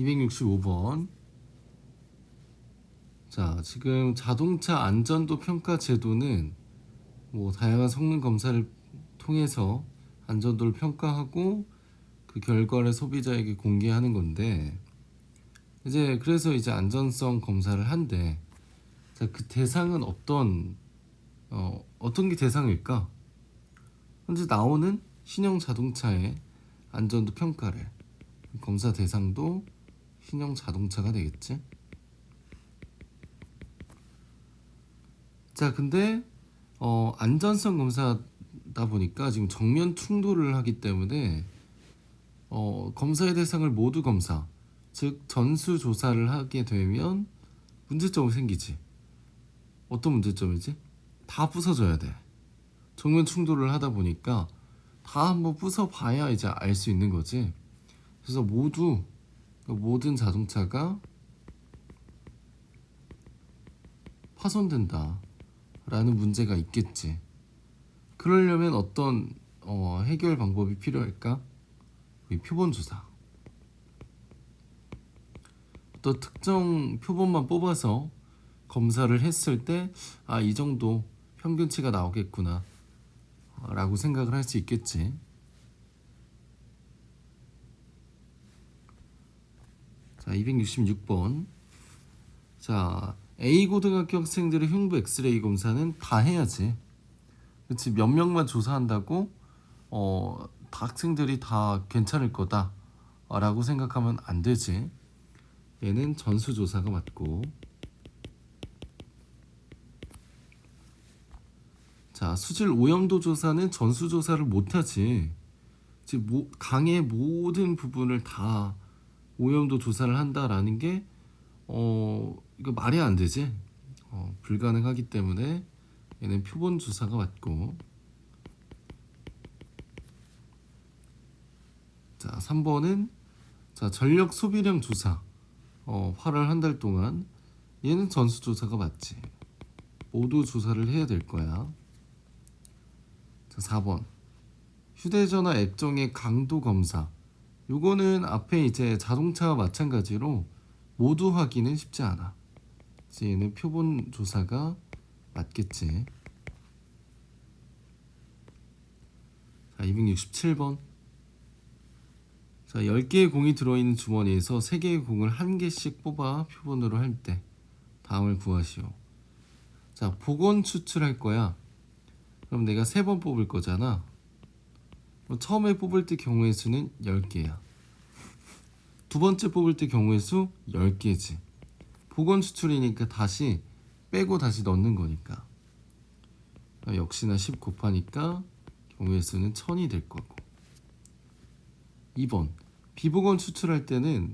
265번. 자, 지금 자동차 안전도 평가 제도는 뭐 다양한 성능 검사를 통해서 안전도를 평가하고 그 결과를 소비자에게 공개하는 건데 이제 그래서 이제 안전성 검사를 한대. 자, 그 대상은 어떤 어, 어떤 게 대상일까? 현재 나오는 신형 자동차의 안전도 평가를 검사 대상도 신형 자동차가 되겠지. 자, 근데 어, 안전성 검사다 보니까 지금 정면 충돌을 하기 때문에 어, 검사의 대상을 모두 검사, 즉 전수 조사를 하게 되면 문제점이 생기지. 어떤 문제점이지? 다 부서져야 돼. 정면 충돌을 하다 보니까 다 한번 부숴봐야 이제 알 수 있는 거지. 그래서 모두 모든 자동차가 파손된다 라는 문제가 있겠지. 그러려면 어떤 어, 해결 방법이 필요할까? 이 표본 조사. 또 특정 표본만 뽑아서 검사를 했을 때 아 이 정도 평균치가 나오겠구나 어, 라고 생각을 할 수 있겠지. 자, 266번. 자, A 고등학교 학생들의 흉부 엑스레이 검사는 다 해야지. 그렇지 몇 명만 조사한다고 어, 다 학생들이 다 괜찮을 거다라고 생각하면 안 되지. 얘는 전수 조사가 맞고. 자, 수질 오염도 조사는 전수 조사를 못 하지. 즉 모, 강의 모든 부분을 다 오염도 조사를 한다라는 게 어, 이거 말이 안 되지. 어, 불가능하기 때문에 얘는 표본 조사가 맞고. 자, 3번은 자, 전력 소비량 조사. 어, 8월 한 달 동안 얘는 전수 조사가 맞지. 모두 조사를 해야 될 거야. 자, 4번. 휴대전화 액정의 강도 검사. 요거는 앞에 이제 자동차와 마찬가지로 모두 하기는 쉽지 않아. 그래서 얘는 표본 조사가 맞겠지. 자, 267번. 자, 10개의 공이 들어있는 주머니에서 3개의 공을 한 개씩 뽑아 표본으로 할 때 다음을 구하시오. 자, 복원 추출할 거야. 그럼 내가 세번 뽑을 거잖아. 처음에 뽑을 때 경우의 수는 10개야. 두 번째 뽑을 때 경우의 수 10개지. 복원 추출이니까 다시 빼고 다시 넣는 거니까. 아, 역시나 10 곱하니까 경우의 수는 1000이 될 거고. 2번. 비복원 추출할 때는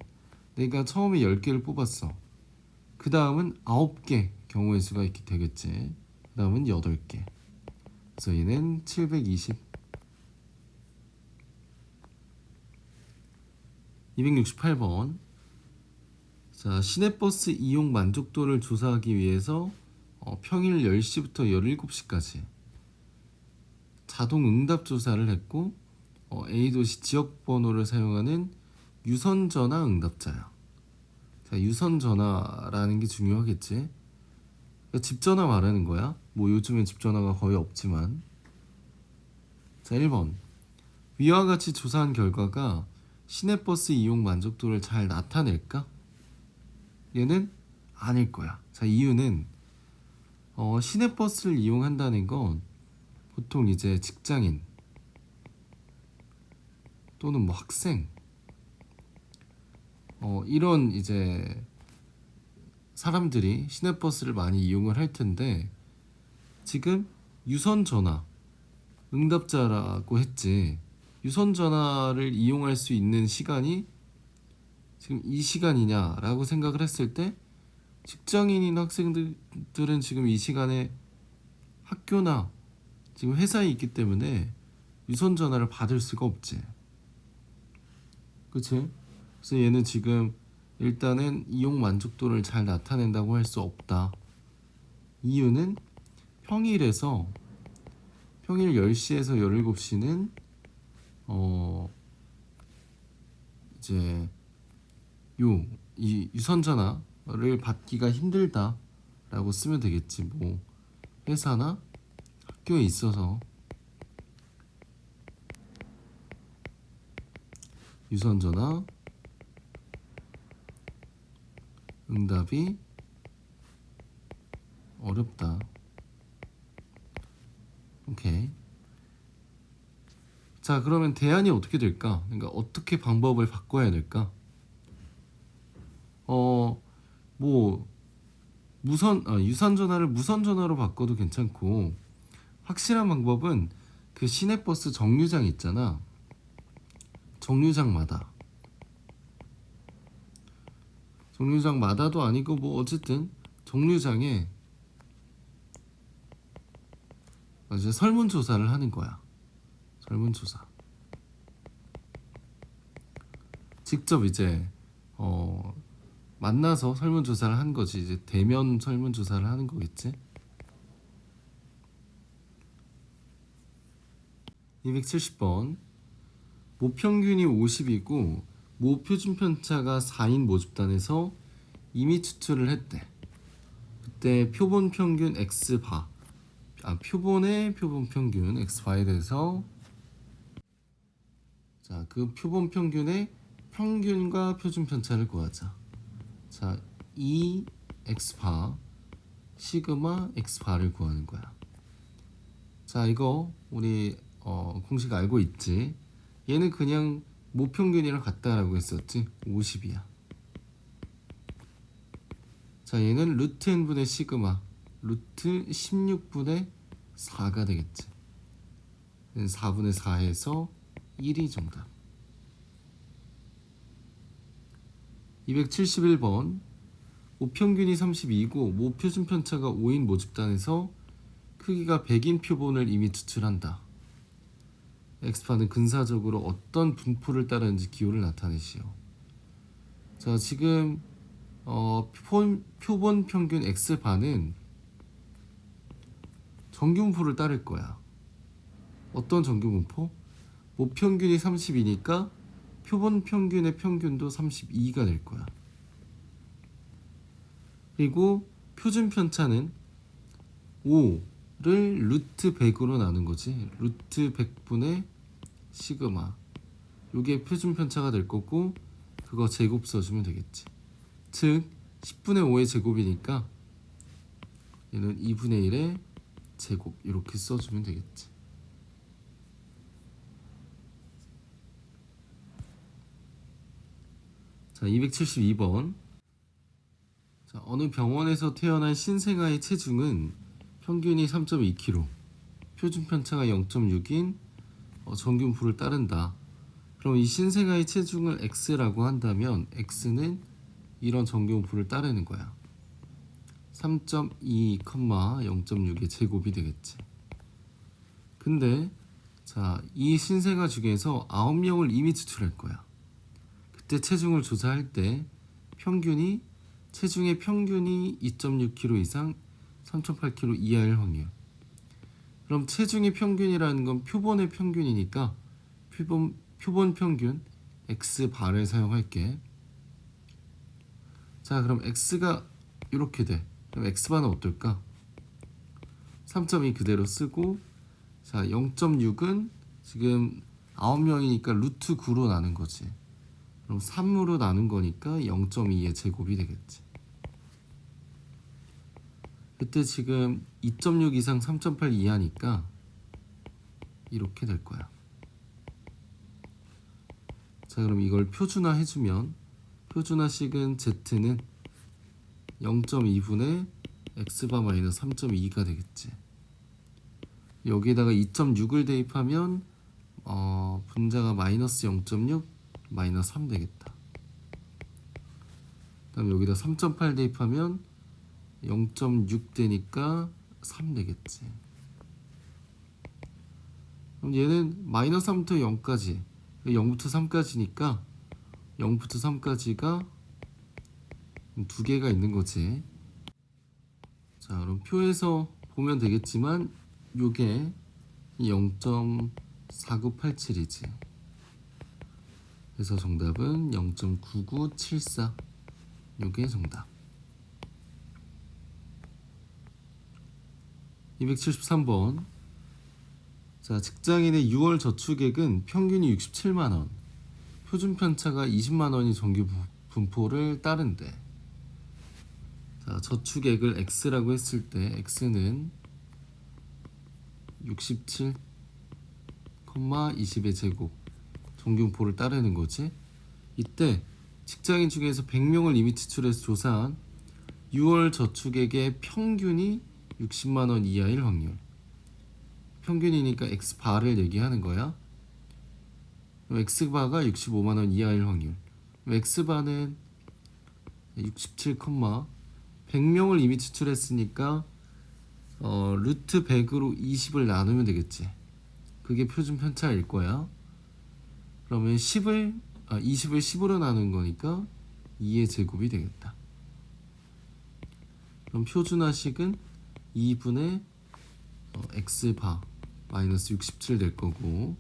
내가 처음에 10개를 뽑았어. 그 다음은 9개 경우의 수가 있게 되겠지. 그 다음은 8개. 그래서 얘는 720. 268번. 자, 시내버스 이용 만족도를 조사하기 위해서 어, 평일 10시부터 17시까지 자동 응답 조사를 했고 어, A도시 지역 번호를 사용하는 유선 전화 응답자야. 자, 유선 전화라는 게 중요하겠지. 그러니까 집 전화 말하는 거야. 뭐 요즘엔 집 전화가 거의 없지만. 자, 1번. 위와 같이 조사한 결과가 시내버스 이용 만족도를 잘 나타낼까? 얘는 아닐 거야. 자, 이유는 어, 시내버스를 이용한다는 건 보통 이제 직장인 또는 뭐 학생 어, 이런 이제 사람들이 시내버스를 많이 이용을 할 텐데 지금 유선 전화 응답자라고 했지 유선 전화를 이용할 수 있는 시간이 지금 이 시간이냐라고 생각을 했을 때 직장인이나 학생들은 지금 이 시간에 학교나 지금 회사에 있기 때문에 유선 전화를 받을 수가 없지. 그치? 그래서 얘는 지금 일단은 이용 만족도를 잘 나타낸다고 할 수 없다. 이유는 평일에서 평일 10시에서 17시는 어 이제 요 이 유선 전화를 받기가 힘들다라고 쓰면 되겠지. 뭐 회사나 학교에 있어서 유선 전화 응답이 어렵다. 오케이. 자, 그러면 대안이 어떻게 될까? 그러니까 어떻게 방법을 바꿔야 될까? 어, 뭐 무선 아, 유선 전화를 무선 전화로 바꿔도 괜찮고 확실한 방법은 그 시내버스 정류장 있잖아. 정류장마다 정류장마다도 아니고 뭐 어쨌든 정류장에 이제 설문조사를 하는 거야. 설문조사. 직접 이제 어 만나서 설문조사를 한 거지. 이제 대면 설문조사를 하는 거겠지. 270번 모평균이 50이고 모표준 편차가 4인 모집단에서 이미 추출을 했대. 그때 표본 평균 x 바, 아 표본의 표본 평균 x 바에 대해서 자 그 표본 평균의 평균과 표준 편차를 구하자. 자, 이 x 바 시그마 x 바를 구하는 거야. 자, 이거 우리 어, 공식 알고 있지? 얘는 그냥 모평균이랑 같다라고 했었지. 50이야. 자, 얘는 루트 n분의 시그마 루트 16분의 4가 되겠지. 4분의 4에서 1이 정답. 271번 모평균이 32고 모표준 편차가 5인 모집단에서 크기가 100인 표본을 이미 추출한다. 엑스파는 근사적으로 어떤 분포를 따르는지 기호를 나타내시오. 자 지금 어, 표본, 표본 평균 X반은 정규분포를 따를 거야. 어떤 정규분포? 모평균이 30이니까 표본 평균의 평균도 32가 될 거야. 그리고 표준 편차는 5를 루트 100으로 나눈 거지. 루트 100분의 시그마. 요게 표준 편차가 될 거고 그거 제곱 써주면 되겠지. 즉 10분의 5의 제곱이니까 얘는 2분의 1의 제곱 이렇게 써주면 되겠지. 자, 272번. 자, 어느 병원에서 태어난 신생아의 체중은 평균이 3.2kg, 표준 편차가 0.6인 어, 정균풀을 따른다. 그럼 이 신생아의 체중을 x라고 한다면 x는 이런 정균풀을 따르는 거야. 3.2, 0.6의 제곱이 되겠지. 근데 자, 이 신생아 중에서 9명을 이미 추출할 거야. 그때 체중을 조사할 때 평균이 체중의 평균이 2.6kg 이상 3.8kg 이하일 확률. 그럼 체중의 평균이라는 건 표본의 평균이니까 표본 표본 평균 x 바를 사용할게. 자, 그럼 x가 이렇게 돼. 그럼 x 바는 어떨까? 3.2 그대로 쓰고 자, 0.6은 지금 9명이니까 루트 9로 나눈 거지. 그럼 3으로 나눈 거니까 0.2의 제곱이 되겠지. 그때 지금 2.6 이상 3.8 이하니까 이렇게 될 거야. 자, 그럼 이걸 표준화 해주면 표준화식은 z는 0.2분의 x바 마이너스 3.2가 되겠지. 여기에다가 2.6을 대입하면 어, 분자가 마이너스 0.6 마이너스 3 되겠다. 그다음 여기다 3.8 대입하면 0.6 되니까 3 되겠지. 그럼 얘는 마이너스 3부터 0까지 0부터 3까지니까 0부터 3까지가 두 개가 있는 거지. 자, 그럼 표에서 보면 되겠지만 요게 0.4987이지. 그래서 정답은 0.9974 요게 정답. 273번. 자 직장인의 6월 저축액은 평균이 67만 원. 표준 편차가 20만 원이 정규 부- 분포를 따른대 자 저축액을 x라고 했을 때 x는 67, 20의 제곱 정균포를 따르는 거지. 이때 직장인 중에서 100명을 이미 지출해서 조사한 6월 저축액의 평균이 60만 원 이하일 확률. 평균이니까 x 바를 얘기하는 거야. x 바가 65만 원 이하일 확률. x 바는 67, 100명을 이미 지출했으니까 어, 루트 100으로 20을 나누면 되겠지. 그게 표준 편차일 거야. 그러면 10을 아 20을 10으로 나눈 거니까 2의 제곱이 되겠다. 그럼 표준화식은 2분의 어, x바 마이너스 67 될 거고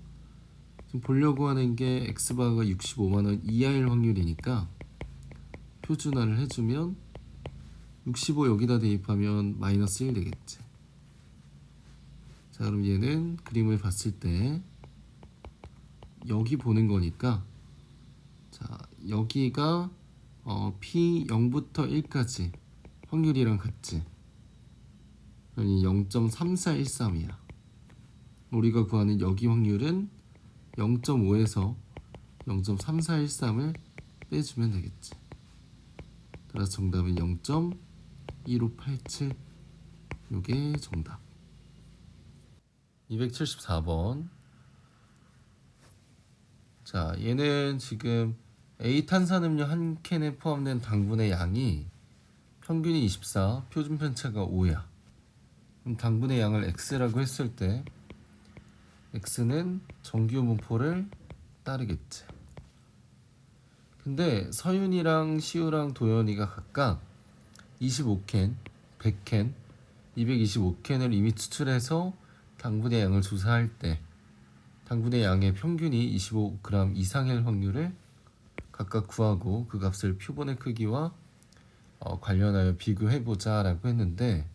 지금 보려고 하는 게 x바가 65만 원 이하일 확률이니까 표준화를 해주면 65 여기다 대입하면 마이너스 1 되겠지. 자 그럼 얘는 그림을 봤을 때 여기 보는 거니까. 자 여기가 어, P 0부터 1까지 확률이랑 같지 그러니 0.3413이야. 우리가 구하는 여기 확률은 0.5에서 0.3413을 빼주면 되겠지. 따라서 정답은 0.1587 요게 정답. 274번 자, 얘는 지금 A 탄산음료 한 캔에 포함된 당분의 양이 평균이 24, 표준 편차가 5야. 그럼 당분의 양을 x라고 했을 때 x는 정규 분포를 따르겠지. 근데 서윤이랑 시우랑 도연이가 각각 25캔, 100캔, 225캔을 이미 추출해서 당분의 양을 조사할 때 당분의 양의 평균이 25g 이상일 확률을 각각 구하고 그 값을 표본의 크기와 어, 관련하여 비교해보자 라고 했는데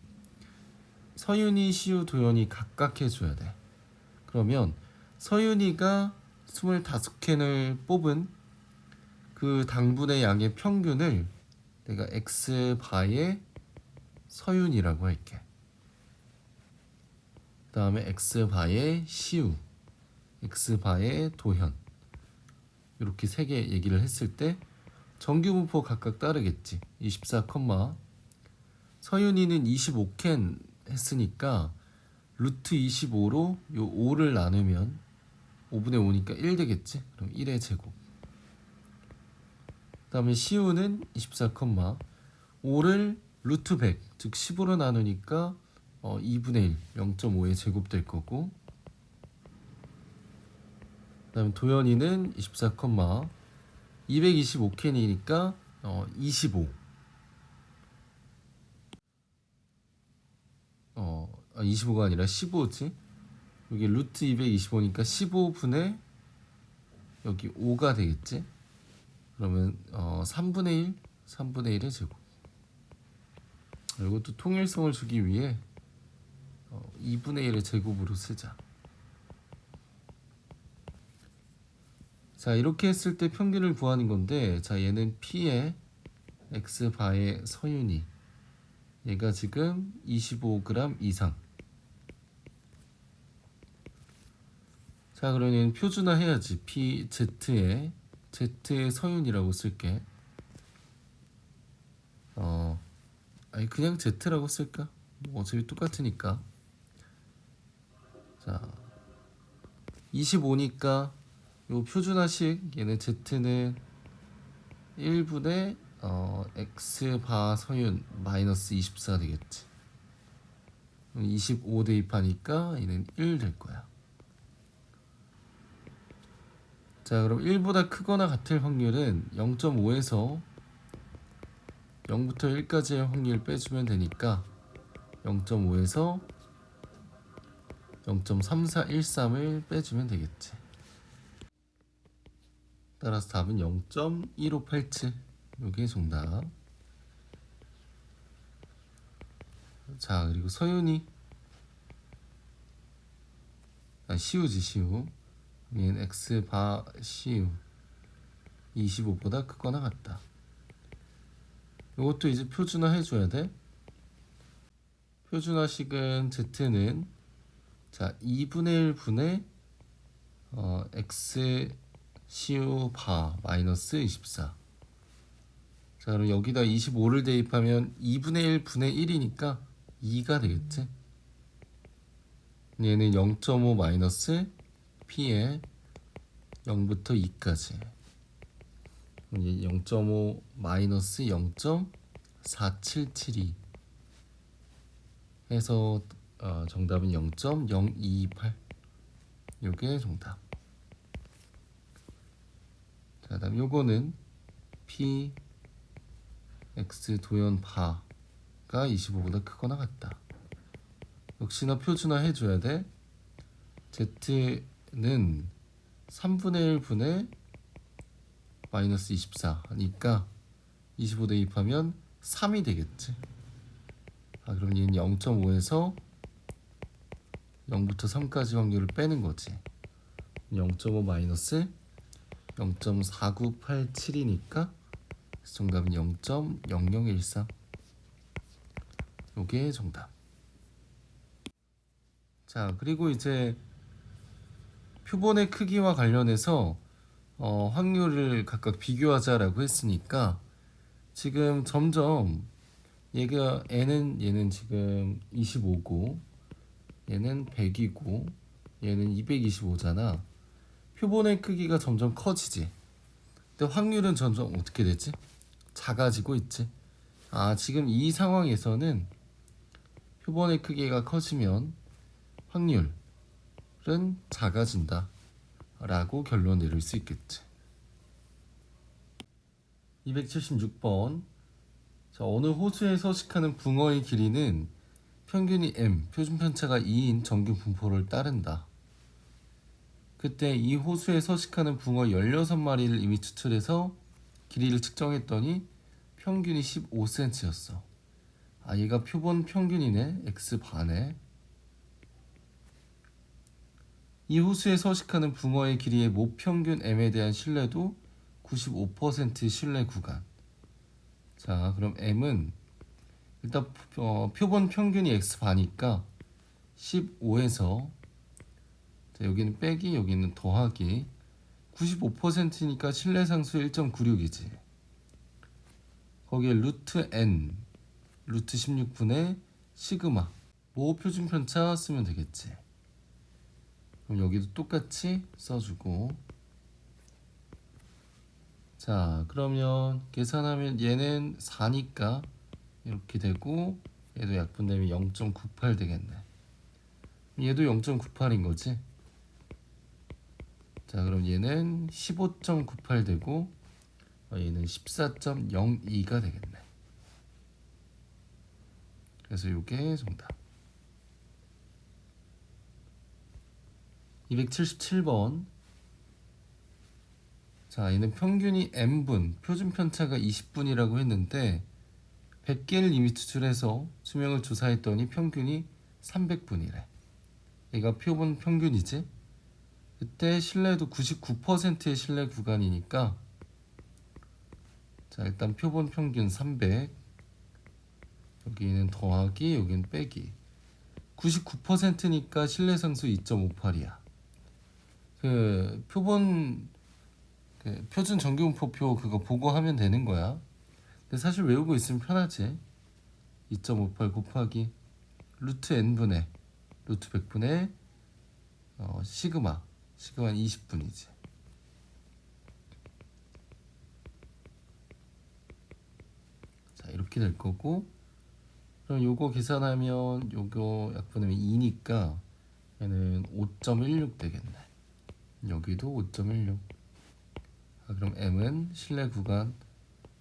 서윤이, 시우, 도연이 각각 해줘야 돼. 그러면 서윤이가 25캔을 뽑은 그 당분의 양의 평균을 내가 x 바의 서윤이라고 할게. 그 다음에 x 바의 시우 x 바의 도현. 이렇게 세 개 얘기를 했을 때 정규 분포 각각 따르겠지. 24, 서윤이는 25캔 했으니까 루트 25로 요 5를 나누면 5분의 5니까 1 되겠지? 그럼 1의 제곱. 그 다음에 시우는 24, 5를 루트 100즉 10으로 나누니까 어, 2분의 1 0.5의 제곱 될 거고 그다음에 도연이는 24, 225캔이니까 어, 25. 어, 아, 25가 아니라 15지. 여기 루트 225니까 15분의 여기 5가 되겠지. 그러면 어, 3분의 1, 3분의 1의 제곱. 이것도 통일성을 주기 위해 어, 2분의 1의 제곱으로 쓰자. 자 이렇게 했을 때 평균을 구하는 건데 자 얘는 P의 X 바의 서윤이. 얘가 지금 25g 이상. 자 그러면 표준화 해야지. P Z의 Z의 서윤이라고 쓸게. 어 아니 그냥 Z라고 쓸까? 뭐 어차피 똑같으니까. 자 25니까 요 표준화식 얘는 z는 1분의 어, x 바 서윤 마이너스 24 되겠지. 25 대입하니까 얘는 1 될 거야. 자, 그럼 1보다 크거나 같을 확률은 0.5에서 0부터 1까지의 확률 빼주면 되니까 0.5에서 0.3413을 빼주면 되겠지. 따라서 답은 0.1587 이게 정답. 자 그리고 서윤이. 아, 시우지 시우. 얘는 x 바 시우. 25보다 크거나 같다. 이것도 이제 표준화 해줘야 돼. 표준화식은 z는 자 2분의 1 분의 어, x 바 마이너스 24 자 그럼 여기다 25를 대입하면 2분의 1 분의 1이니까 2가 되겠지? 얘는 0.5 마이너스 p에 0부터 2까지. 0.5 마이너스 0.4772 해서 어, 정답은 0.028 요게 정답 자 다음 요거는 p x 도연 바가 25보다 크거나 같다. 역시나 표준화 해줘야 돼. Z는 3분의 1 분의 마이너스 24 하니까 25 대입하면 3이 되겠지. 아 그럼 얘는 0.5에서 0부터 3까지 확률을 빼는 거지. 0.5 마이너스 0.4987이니까 정답은 0.0013 요게 정답 자 그리고 이제 표본의 크기와 관련해서 어, 확률을 각각 비교하자라고 했으니까 지금 점점 얘가 n은 얘는 지금 25고 얘는 100이고 얘는 225잖아. 표본의 크기가 점점 커지지. 근데 확률은 점점 어떻게 되지? 작아지고 있지. 아, 지금 이 상황에서는 표본의 크기가 커지면 확률은 작아진다. 라고 결론 내릴 수 있겠지. 276번. 자, 어느 호수에 서식하는 붕어의 길이는 평균이 m, 표준 편차가 2인 정규 분포를 따른다. 그때 이 호수에 서식하는 붕어 16마리를 이미 추출해서 길이를 측정했더니 평균이 15cm였어. 아, 얘가 표본 평균이네. x 반에. 이 호수에 서식하는 붕어의 길이의 모평균 m에 대한 신뢰도 95% 신뢰 구간. 자, 그럼 m은 일단 어, 표본 평균이 x 반이니까 15에서 자, 여기는 빼기, 여기는 더하기. 95%니까 신뢰상수 1.96이지. 거기에 루트 n, 루트 16분의 시그마. 모 표준 편차 쓰면 되겠지. 그럼 여기도 똑같이 써주고. 자 그러면 계산하면 얘는 4니까 이렇게 되고 얘도 약분되면 0.98 되겠네. 얘도 0.98인 거지 자 그럼 얘는 15.98 되고 어, 얘는 14.02가 되겠네. 그래서 이게 정답. 277번. 자 얘는 평균이 n분 표준 편차가 20분이라고 했는데 100개를 이미 추출해서 수명을 조사했더니 평균이 300분이래. 얘가 표본 평균이지 그때 신뢰도 99%의 신뢰 구간이니까 자 일단 표본 평균 300 여기는 더하기 여기는 빼기 99%니까 신뢰 상수 2.58이야 그 표본 그 표준 정규분포표 그거 보고 하면 되는 거야. 근데 사실 외우고 있으면 편하지. 2.58 곱하기 루트 n분의 루트 100분의 어, 시그마 시그마는 20분이지. 자 이렇게 될 거고 그럼 요거 계산하면 요거 약분하면 2니까 얘는 5.16 되겠네. 여기도 5.16 아, 그럼 M은 실내 구간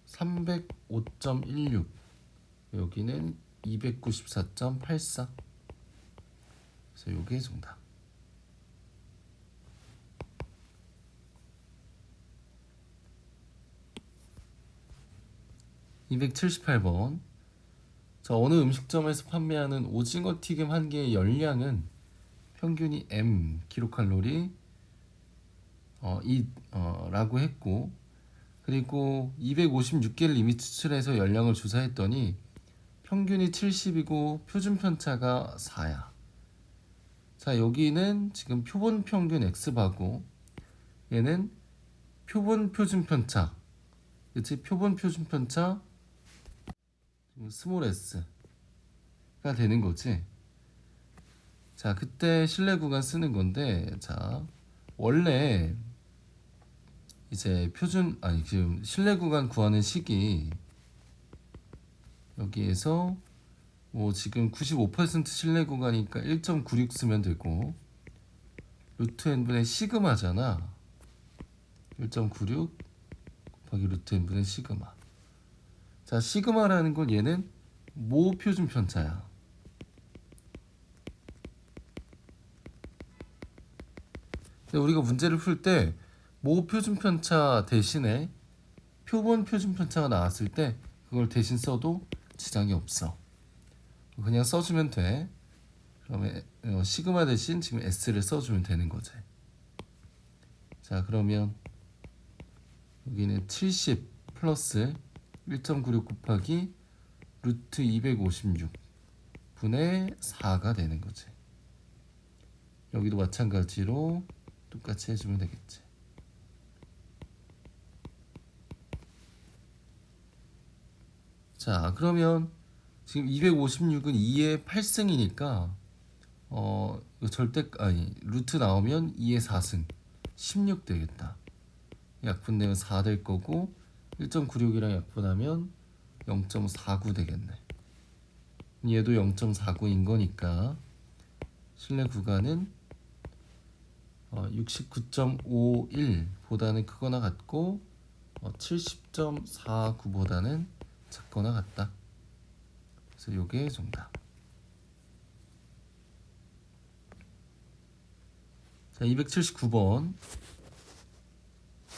305.16 여기는 294.84 그래서 요게 정답 278번. 자, 어느 음식점에서 판매하는 오징어 튀김 한 개의 열량은 평균이 M 킬로칼로리 어, 이 어, 라고 했고 그리고 256개를 이미 추출해서 열량을 조사했더니 평균이 70이고 표준 편차가 4야. 자, 여기는 지금 표본 평균 X바고 얘는 표본 표준 편차. 그치? 표본 표준 편차 스몰 s가 되는 거지. 자, 그때 실내 구간 쓰는 건데, 자, 원래 이제 표준 아니 지금 실내 구간 구하는 식이 여기에서 뭐 지금 95% 실내 구간이니까 1.96 쓰면 되고 루트 n분의 시그마잖아. 1.96 곱하기 루트 n분의 시그마. 자, 시그마라는 건 얘는 모 표준 편차야. 우리가 문제를 풀 때 모 표준 편차 대신에 표본 표준 편차가 나왔을 때 그걸 대신 써도 지장이 없어. 그냥 써주면 돼. 그러면 어, 시그마 대신 지금 s를 써주면 되는 거지. 자 그러면 여기는 70 플러스 1.96 곱하기 루트 256 분의 4가 되는 거지. 여기도 마찬가지로 똑같이 해주면 되겠지. 자, 그러면 지금 256은 2의 8승이니까 어 절대 아니 루트 나오면 2의 4승 16 되겠다. 약분되면 4 될 거고 1.96이랑 약분하면 0.49 되겠네. 얘도 0.49인 거니까 실내 구간은 어, 69.51보다는 크거나 같고 어, 70.49보다는 작거나 같다. 그래서 요게 정답. 자, 279번.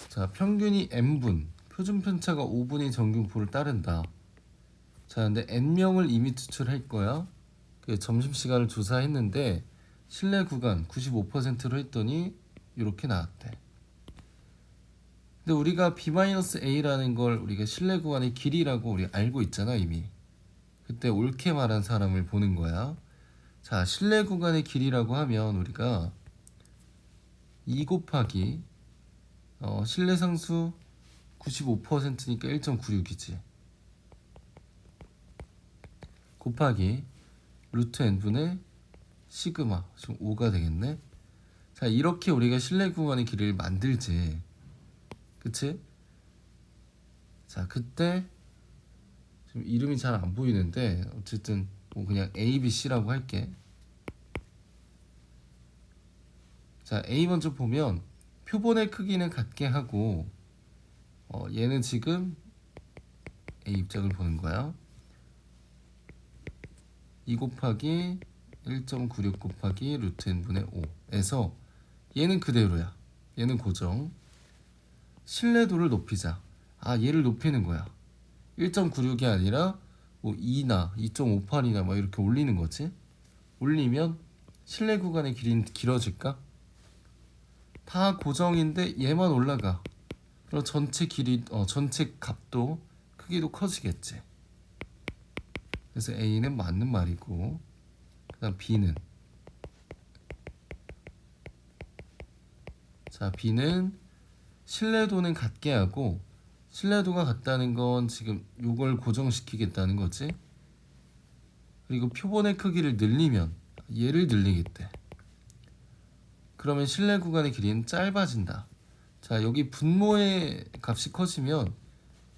자, 평균이 n분, 표준 편차가 5분의 정균포를 따른다. 자, 근데 n명을 이미 추출할 거야. 그 점심 시간을 조사했는데 실내 구간 95%로 했더니 이렇게 나왔대. 근데 우리가 b-a라는 걸 우리가 실내 구간의 길이라고 우리 알고 있잖아 이미. 그때 옳게 말한 사람을 보는 거야. 자, 실내 구간의 길이라고 하면 우리가 2 곱하기 어, 실내 상수 95%니까 1.96이지. 곱하기 루트 n분의 시그마 지금 5가 되겠네. 자 이렇게 우리가 실내 구간의 길이를 만들지. 그치? 자 그때 지금 이름이 잘 안 보이는데 어쨌든 뭐 그냥 A, B, C라고 할게. 자 A 먼저 보면 표본의 크기는 같게 하고 어, 얘는 지금 A 입장을 보는 거야. 2 곱하기 1.96 곱하기 루트 n분의 5에서 얘는 그대로야. 얘는 고정. 신뢰도를 높이자. 아 얘를 높이는 거야. 1.96이 아니라 뭐 2나 2.58이나 막 이렇게 올리는 거지. 올리면 실내 구간의 길이는 길어질까? 다 고정인데 얘만 올라가. 그럼 전체 길이 어 전체 값도 크기도 커지겠지. 그래서 A는 맞는 말이고 그다음 B는 자 B는 신뢰도는 같게 하고 신뢰도가 같다는 건 지금 요걸 고정시키겠다는 거지. 그리고 표본의 크기를 늘리면 얘를 늘리겠대. 그러면 실내 구간의 길이는 짧아진다. 자 여기 분모의 값이 커지면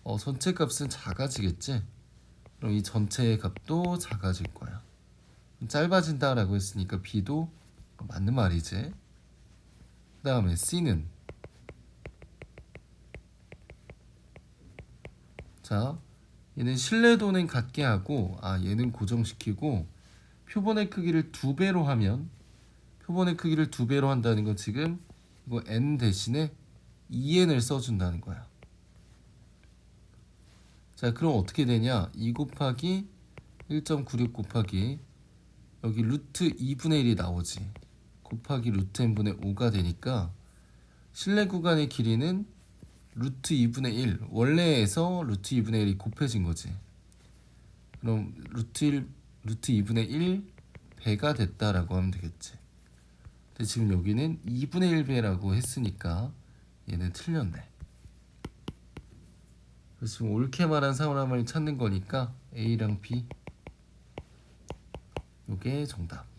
어, 전체 값은 작아지겠지. 그럼 이 전체의 값도 작아질 거야. 짧아진다라고 했으니까 B도 맞는 말이지. 그 다음에 C는 자 얘는 신뢰도는 같게 하고 아 얘는 고정시키고 표본의 크기를 두 배로 하면 표본의 크기를 두 배로 한다는 건 지금 이거 n 대신에 2n을 써준다는 거야. 자 자, 그럼 어떻게 되냐? 2 곱하기 1.96 곱하기 여기 루트 2분의 1이 나오지. 곱하기 루트 n분의 5가 되니까 실내 구간의 길이는 루트 2분의 1 원래에서 루트 2분의 1이 곱해진 거지. 그럼 루트 1 루트 2분의 1 배가 됐다라고 하면 되겠지. 근데 지금 여기는 2분의 1배라고 했으니까 얘는 틀렸네. 그래서 지금 옳게 말한 사람을 찾는 거니까 A랑 B 요게 정답.